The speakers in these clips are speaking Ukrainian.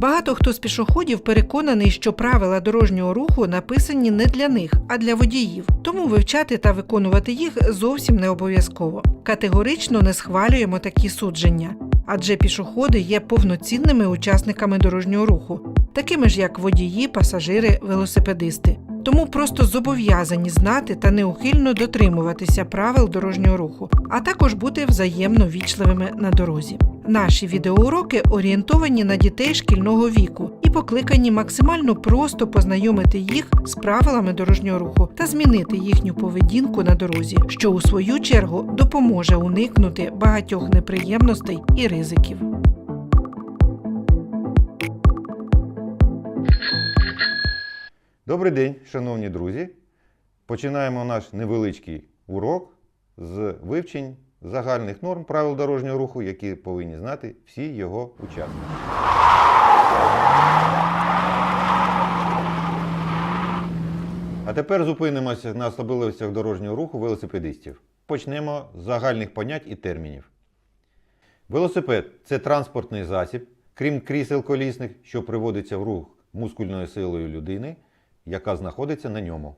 Багато хто з пішоходів переконаний, що правила дорожнього руху написані не для них, а для водіїв. Тому вивчати та виконувати їх зовсім не обов'язково. Категорично не схвалюємо такі судження, адже пішоходи є повноцінними учасниками дорожнього руху, такими ж як водії, пасажири, велосипедисти. Тому просто зобов'язані знати та неухильно дотримуватися правил дорожнього руху, а також бути взаємно вічливими на дорозі. Наші відеоуроки орієнтовані на дітей шкільного віку і покликані максимально просто познайомити їх з правилами дорожнього руху та змінити їхню поведінку на дорозі, що у свою чергу допоможе уникнути багатьох неприємностей і ризиків. Добрий день, шановні друзі. Починаємо наш невеличкий урок з вивчень загальних норм правил дорожнього руху, які повинні знати всі його учасники. А тепер зупинимося на особливостях дорожнього руху велосипедистів. Почнемо з загальних понять і термінів. Велосипед це транспортний засіб, крім крісел колісних, що приводиться в рух мускульною силою людини, яка знаходиться на ньому.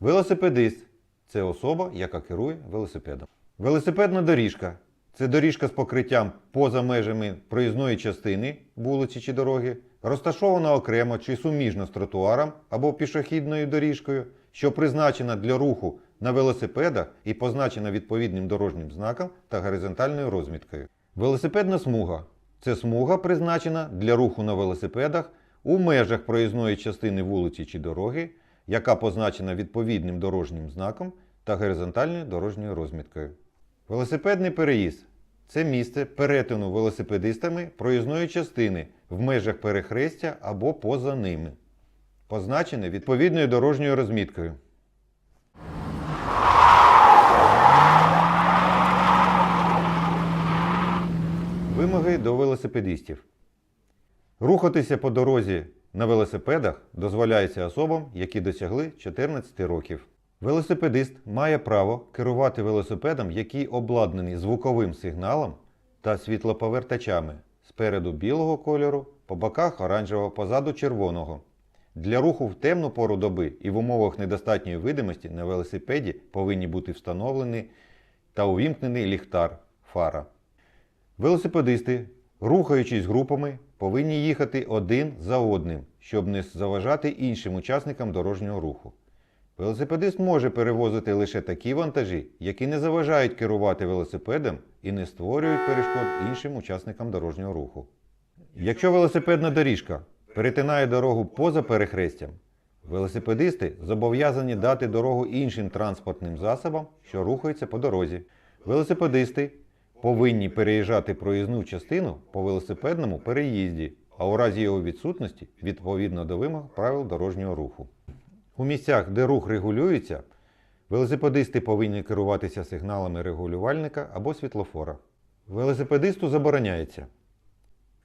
Велосипедист це особа, яка керує велосипедом. Велосипедна доріжка це доріжка з покриттям поза межами проїзної частини вулиці чи дороги, розташована окремо чи суміжно з тротуаром або пішохідною доріжкою, що призначена для руху на велосипедах і позначена відповідним дорожнім знаком та горизонтальною розміткою. Велосипедна смуга це смуга, призначена для руху на велосипедах у межах проїзної частини вулиці чи дороги, яка позначена відповідним дорожнім знаком та горизонтальною дорожньою розміткою. Велосипедний переїзд це місце перетину велосипедистами проїзної частини в межах перехрестя або поза ними, позначене відповідною дорожньою розміткою. Вимоги до велосипедистів. Рухатися по дорозі на велосипедах дозволяється особам, які досягли 14 років. Велосипедист має право керувати велосипедом, який обладнаний звуковим сигналом та світлоповертачами спереду білого кольору, по боках оранжевого, позаду червоного. Для руху в темну пору доби і в умовах недостатньої видимості на велосипеді повинні бути встановлені та увімкнений ліхтар фара. Велосипедисти, рухаючись групами, повинні їхати один за одним, щоб не заважати іншим учасникам дорожнього руху. Велосипедист може перевозити лише такі вантажі, які не заважають керувати велосипедом і не створюють перешкод іншим учасникам дорожнього руху. Якщо велосипедна доріжка перетинає дорогу поза перехрестям, велосипедисти зобов'язані дати дорогу іншим транспортним засобам, що рухаються по дорозі. Велосипедисти повинні переїжджати проїзну частину по велосипедному переїзді, а у разі його відсутності відповідно до вимог правил дорожнього руху. У місцях, де рух регулюється, велосипедисти повинні керуватися сигналами регулювальника або світлофора. Велосипедисту забороняється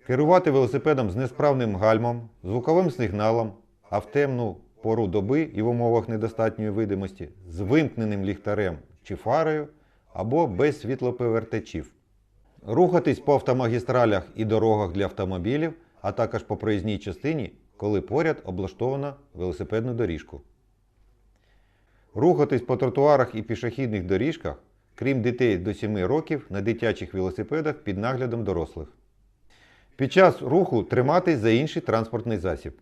керувати велосипедом з несправним гальмом, звуковим сигналом, а в темну пору доби і в умовах недостатньої видимості з вимкненим ліхтарем чи фарою або без світлоповертачів. Рухатись по автомагістралях і дорогах для автомобілів, а також по проїзній частині, коли поряд облаштована велосипедну доріжку. Рухатись по тротуарах і пішохідних доріжках, крім дітей до 7 років, на дитячих велосипедах під наглядом дорослих. Під час руху триматись за інший транспортний засіб.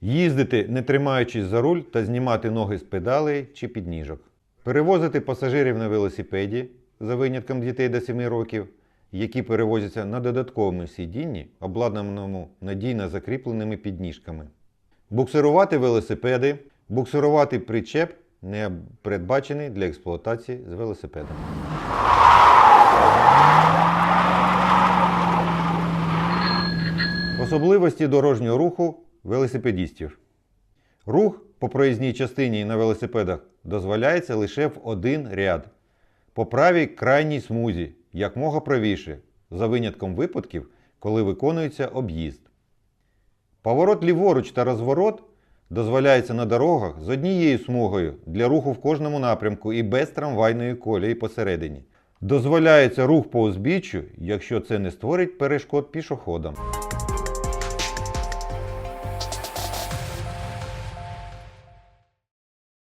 Їздити, не тримаючись за руль та знімати ноги з педалей чи підніжок. Перевозити пасажирів на велосипеді за винятком дітей до 7 років, які перевозяться на додатковому сидінні, обладнаному надійно закріпленими підніжками. Буксирувати велосипеди, буксирувати причеп, не передбачений для експлуатації з велосипедом. Особливості дорожнього руху велосипедістів. Рух по проїзній частині на велосипедах дозволяється лише в один ряд. По правій крайній смузі, якмога правіше, за винятком випадків, коли виконується об'їзд. Поворот ліворуч та розворот дозволяється на дорогах з однією смугою для руху в кожному напрямку і без трамвайної колії посередині. Дозволяється рух по узбіччю, якщо це не створить перешкод пішоходам.